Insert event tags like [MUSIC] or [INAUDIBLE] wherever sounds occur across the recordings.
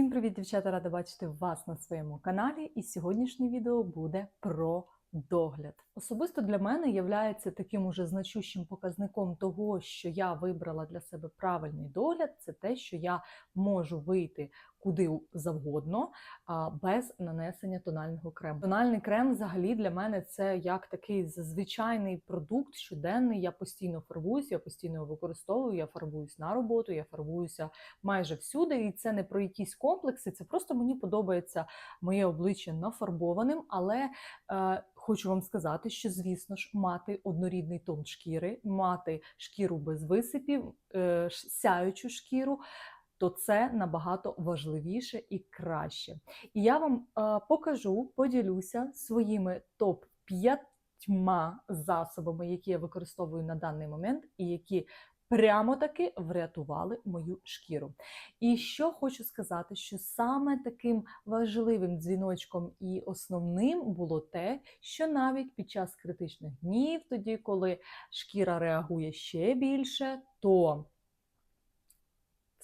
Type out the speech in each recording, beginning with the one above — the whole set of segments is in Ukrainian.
Всім привіт, дівчата! Рада бачити вас на своєму каналі. І сьогоднішнє відео буде про догляд. Особисто для мене є таким уже значущим показником того, що я вибрала для себе правильний догляд, це те, що я можу вийти куди завгодно без нанесення тонального крему. Тональний крем взагалі для мене це як такий звичайний продукт щоденний. Я постійно фарбуюся, я постійно використовую. Я фарбуюсь на роботу, я фарбуюся майже всюди. І це не про якісь комплекси. Це просто мені подобається моє обличчя нафарбованим, але е, хочу вам сказати, що звісно ж мати однорідний тон шкіри, мати шкіру без висипів, е, сяючу шкіру. То це набагато важливіше і краще. І я вам е, покажу, поділюся своїми топ 5 засобами, які я використовую на даний момент, і які прямо таки врятували мою шкіру. І що хочу сказати, що саме таким важливим дзвіночком і основним було те, що навіть під час критичних днів, тоді, коли шкіра реагує ще більше, то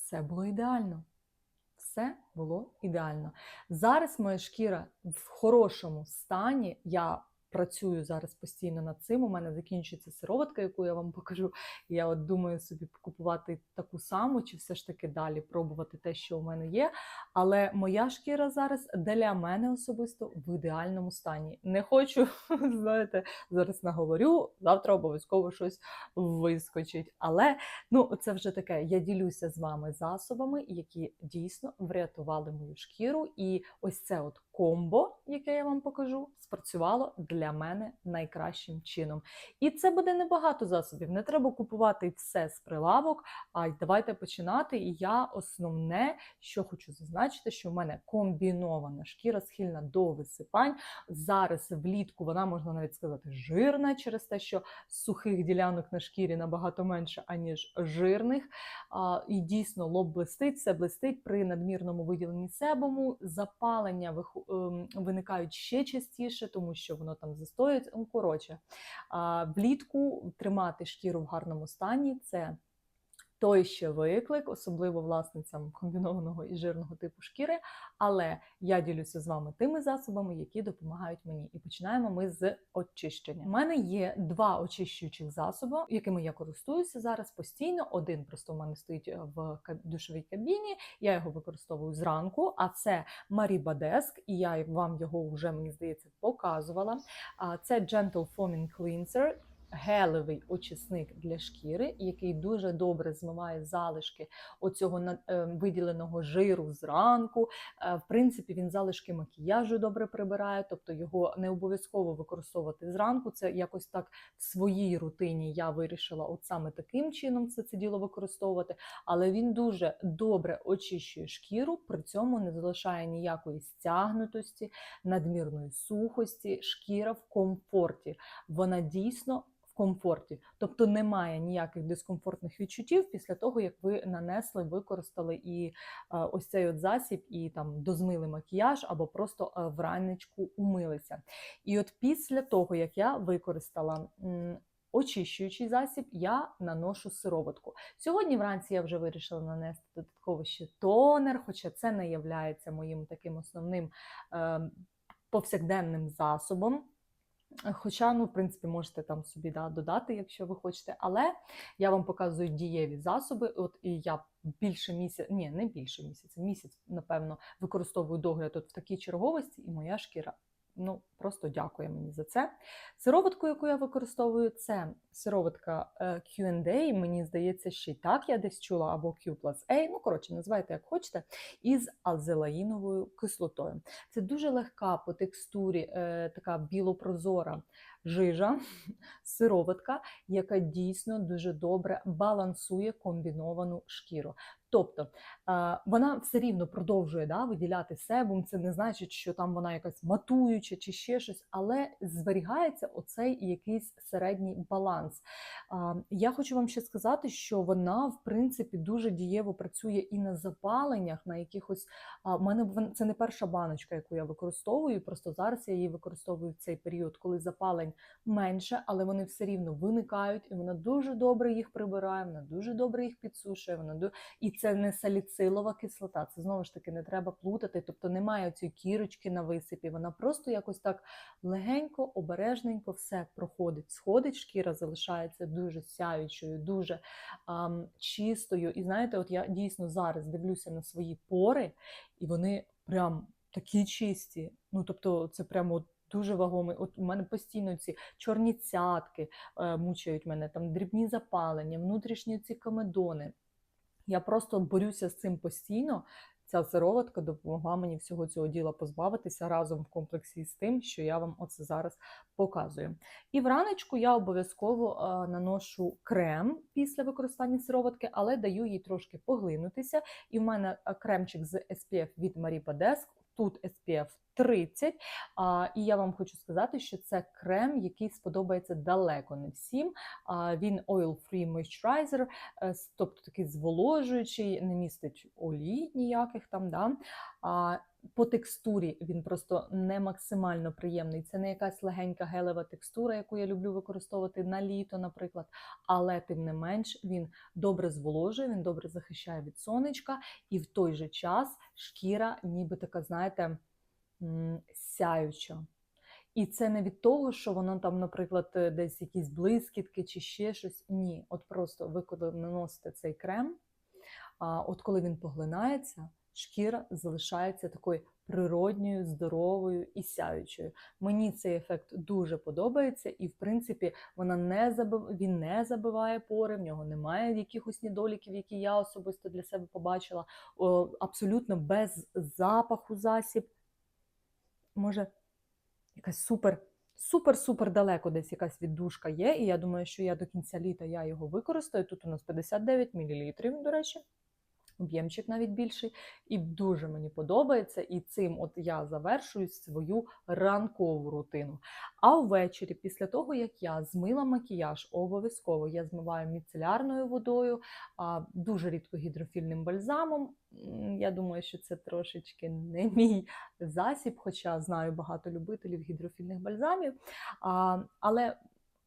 все було ідеально. Все було ідеально. Зараз моя шкіра в хорошому стані. Я працюю зараз постійно над цим. У мене закінчується сироватка, яку я вам покажу. Я от думаю собі купувати таку саму, чи все ж таки далі пробувати те, що у мене є. Але моя шкіра зараз для мене особисто в ідеальному стані. Не хочу, [LAUGHS] знаєте, зараз наговорю, завтра обов'язково щось вискочить. Але ну, це вже таке. Я ділюся з вами засобами, які дійсно врятували мою шкіру. І ось це от комбо, яке я вам покажу, спрацювало для мене найкращим чином. І це буде небагато засобів. Не треба купувати все з прилавок. А давайте починати. І я основне, що хочу зазначити, що в мене комбінована шкіра схильна до висипань. Зараз влітку вона можна навіть сказати жирна через те, що сухих ділянок на шкірі набагато менше, аніж жирних. А, І дійсно лоб блистить, все блистить при надмірному виділенні себуму. Запалення ем, виникають ще частіше, тому що воно там застоюється. Ну, коротше, влітку тримати шкіру в гарному стані це. Той ще виклик, особливо власницям комбінованого і жирного типу шкіри. Але я ділюся з вами тими засобами, які допомагають мені. І починаємо ми з очищення. У мене є два очищуючих засоби, якими я користуюся зараз постійно. Один просто у мене стоїть в ка- душовій кабіні. Я його використовую зранку. А це Маріба Desk, і я вам його вже мені здається показувала. А це Gentle Foaming Cleanser гелевий очисник для шкіри, який дуже добре змиває залишки оцього е, виділеного жиру зранку. Е, В принципі, він залишки макіяжу добре прибирає, тобто його не обов'язково використовувати зранку. Це якось так в своїй рутині я вирішила от саме таким чином це, це діло використовувати. Але він дуже добре очищує шкіру, при цьому не залишає ніякої стягнутості, надмірної сухості. Шкіра в комфорті. Вона дійсно комфорті, тобто немає ніяких дискомфортних відчуттів після того, як ви нанесли, використали і е, ось цей от засіб, і там дозмили макіяж або просто е, вранечку умилися. І от після того, як я використала. Очищуючий засіб, я наношу сироватку. Сьогодні вранці я вже вирішила нанести додатково ще тонер, хоча це не є моїм таким основним е, повсякденним засобом. Хоча, ну, в принципі, можете там собі да, додати, якщо ви хочете. Але я вам показую дієві засоби. От і я більше місяця, ні, не більше місяця, місяць, напевно, використовую догляд от в такій черговості, і моя шкіра. Ну, просто дякує мені за це. Сироватку, яку я використовую, це сироватка е, Q&A, мені здається, ще й так я десь чула, або Q A, ну, коротше, називайте як хочете, із азелаїновою кислотою. Це дуже легка по текстурі, е, така білопрозора жижа, [LAUGHS] сироватка, яка дійсно дуже добре балансує комбіновану шкіру. Тобто вона все рівно продовжує да, виділяти себум. Це не значить, що там вона якась матуюча чи ще щось, але зберігається оцей якийсь середній баланс. Я хочу вам ще сказати, що вона, в принципі, дуже дієво працює і на запаленнях, на якихось. В мене це не перша баночка, яку я використовую. Просто зараз я її використовую в цей період, коли запалень менше, але вони все рівно виникають, і вона дуже добре їх прибирає, вона дуже добре їх підсушує. Вона ду... І це не саліцилова кислота. Це знову ж таки не треба плутати. Тобто немає цієї кірочки на висипі. Вона просто якось так легенько, обережненько все проходить. Сходить, шкіра залишається дуже сяючою, дуже ам, чистою. І знаєте, от я дійсно зараз дивлюся на свої пори, і вони прям такі чисті. Ну тобто, це прямо дуже вагомий. От у мене постійно ці чорні цятки е, мучають мене, там дрібні запалення, внутрішні ці комедони. Я просто борюся з цим постійно. Ця сироватка допомогла мені всього цього діла позбавитися разом в комплексі з тим, що я вам оце зараз показую. І вранечку я обов'язково е, наношу крем після використання сироватки, але даю їй трошки поглинутися. І в мене е, кремчик з SPF від Marie Badescu, тут SPF 30. А, І я вам хочу сказати, що це крем, який сподобається далеко не всім. А, Він oil-free moisturizer, е, тобто такий зволожуючий, не містить олій ніяких там. Да? А, по текстурі він просто не максимально приємний. Це не якась легенька гелева текстура, яку я люблю використовувати на літо, наприклад. Але тим не менш він добре зволожує, він добре захищає від сонечка, і в той же час шкіра, ніби така, знаєте, сяюча. І це не від того, що воно там, наприклад, е, десь якісь блискітки чи ще щось. Ні, от просто ви коли наносите цей крем, от коли він поглинається, шкіра залишається такою природньою, здоровою і сяючою. Мені цей ефект дуже подобається, і в принципі вона не забив... він не забиває пори, в нього немає якихось недоліків, які я особисто для себе побачила. О, абсолютно без запаху засіб. Може, якась супер. Супер-супер далеко десь якась віддушка є, і я думаю, що я до кінця літа я його використаю. Тут у нас 59 мл, до речі, об'ємчик навіть більший, і дуже мені подобається. І цим от я завершую свою ранкову рутину. А ввечері, після того, як я змила макіяж, обов'язково я змиваю міцелярною водою, дуже рідко гідрофільним бальзамом. Я думаю, що це трошечки не мій засіб, хоча знаю багато любителів гідрофільних бальзамів. Але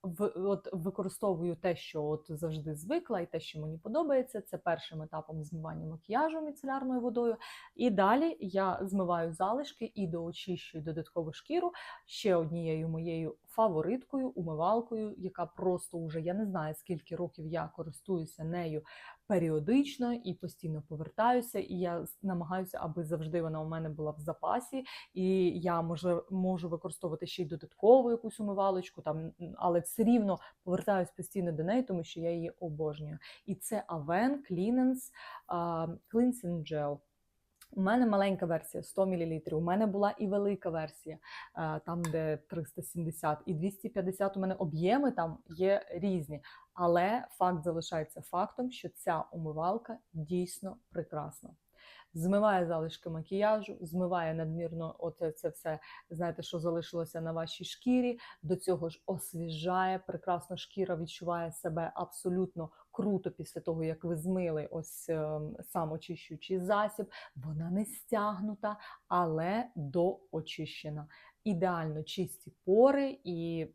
в, от використовую те, що от завжди звикла, і те, що мені подобається, це першим етапом змивання макіяжу міцелярною водою. І далі я змиваю залишки і доочищую додаткову шкіру ще однією моєю фавориткою, умивалкою, яка просто уже я не знаю скільки років я користуюся нею періодично і постійно повертаюся. І я намагаюся, аби завжди вона у мене була в запасі, і я може можу використовувати ще й додаткову якусь умивалочку, там, але все рівно повертаюсь постійно до неї, тому що я її обожнюю. І це Aven Cleanance Cleansing Gel. У мене маленька версія 100 мл, у мене була і велика версія, е, там де 370 і 250 у мене об'єми там є різні. Але факт залишається фактом, що ця умивалка дійсно прекрасна. Змиває залишки макіяжу, змиває надмірно оце це все, знаєте, що залишилося на вашій шкірі. До цього ж освіжає, прекрасно шкіра відчуває себе абсолютно круто після того, як ви змили ось е, сам очищуючий засіб. Вона не стягнута, але доочищена. Ідеально чисті пори, і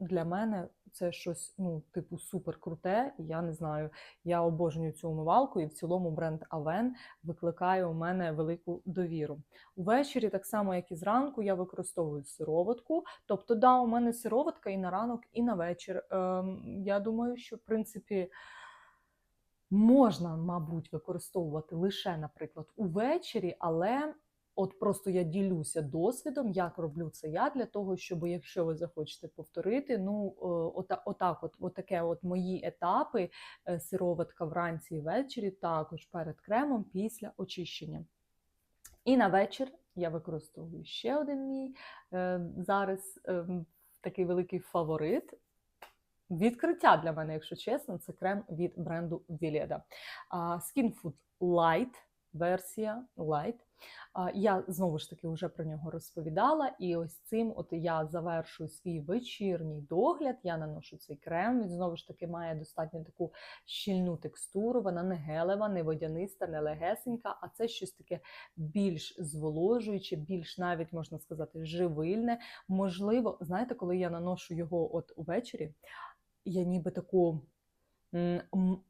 для мене це щось, ну, типу, супер круте. Я не знаю, я обожнюю цю умивалку, і в цілому бренд Aven викликає у мене велику довіру. Увечері, так само як і зранку, я використовую сироватку. Тобто, да, у мене сироватка і на ранок, і на вечір. Ем, я думаю, що в принципі. Можна, мабуть, використовувати лише, наприклад, увечері, але от просто я ділюся досвідом, як роблю це я для того, щоб якщо ви захочете повторити, ну е, ота, отак, от, от таке от мої етапи, е, сироватка вранці і ввечері, також перед кремом після очищення. І на вечір я використовую ще один мій е, зараз е, такий великий фаворит. Відкриття для мене, якщо чесно, це крем від бренду Vileda. А, Skin Food Light. версія Light. Я знову ж таки вже про нього розповідала, і ось цим от я завершую свій вечірній догляд. Я наношу цей крем. Він знову ж таки має достатньо таку щільну текстуру. Вона не гелева, не водяниста, не легесенька, а це щось таке більш зволожуюче, більш навіть можна сказати, живильне. Можливо, знаєте, коли я наношу його от увечері, я ніби таку.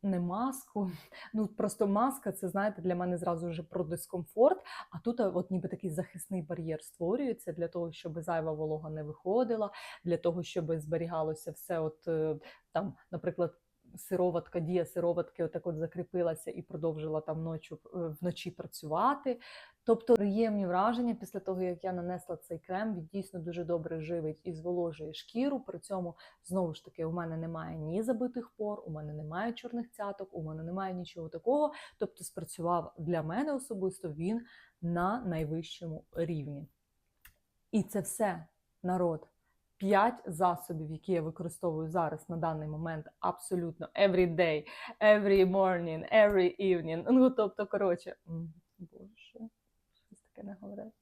Не маску, [LAUGHS] ну просто маска це знаєте для мене зразу вже про дискомфорт. А тут от ніби такий захисний бар'єр створюється для того, щоб зайва волога не виходила, для того, щоб зберігалося все, от е, там, наприклад. Сироватка, дія сироватки отак от закріпилася і продовжила там ночі, вночі працювати. Тобто приємні враження після того, як я нанесла цей крем, він дійсно дуже добре живить і зволожує шкіру. При цьому знову ж таки у мене немає ні забитих пор, у мене немає чорних цяток, у мене немає нічого такого. Тобто, спрацював для мене особисто він на найвищому рівні. І це все народ. П'ять засобів, які я використовую зараз на даний момент, абсолютно every day, every morning, every evening. Ну, тобто, коротше, боже, щось таке не говорить.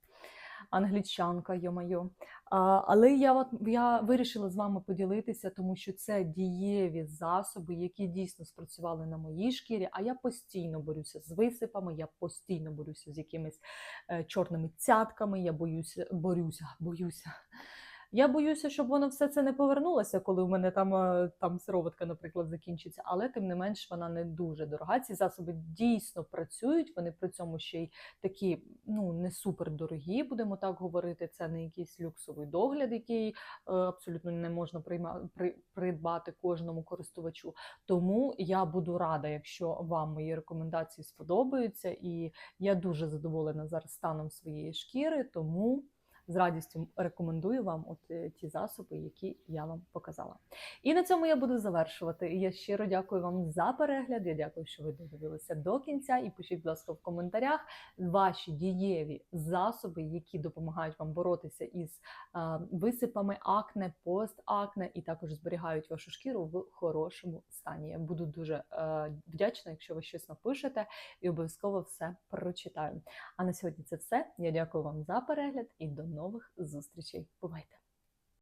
Англічанка, йо-майо. Але я, я вирішила з вами поділитися, тому що це дієві засоби, які дійсно спрацювали на моїй шкірі. А я постійно борюся з висипами, я постійно борюся з якимись е, чорними цятками, я боюся, борюся, боюся. Я боюся, щоб воно все це не повернулося, коли у мене там, е, там сироватка, наприклад, закінчиться, але тим не менш вона не дуже дорога. Ці засоби дійсно працюють. Вони при цьому ще й такі, ну не супер дорогі, будемо так говорити. Це не якийсь люксовий догляд, який е, абсолютно не можна придбати кожному користувачу. Тому я буду рада, якщо вам мої рекомендації сподобаються, і я дуже задоволена зараз станом своєї шкіри, тому з радістю рекомендую вам от е, ті засоби, які я вам показала. І на цьому я буду завершувати. Я щиро дякую вам за перегляд. Я дякую, що ви додивилися до кінця. І пишіть, будь ласка, в коментарях ваші дієві засоби, які допомагають вам боротися із висипами акне, постакне, і також зберігають вашу шкіру в хорошому стані. Я буду дуже е, вдячна, якщо ви щось напишете, і обов'язково все прочитаю. А на сьогодні це все. Я дякую вам за перегляд і до нових зустрічей. Бувайте!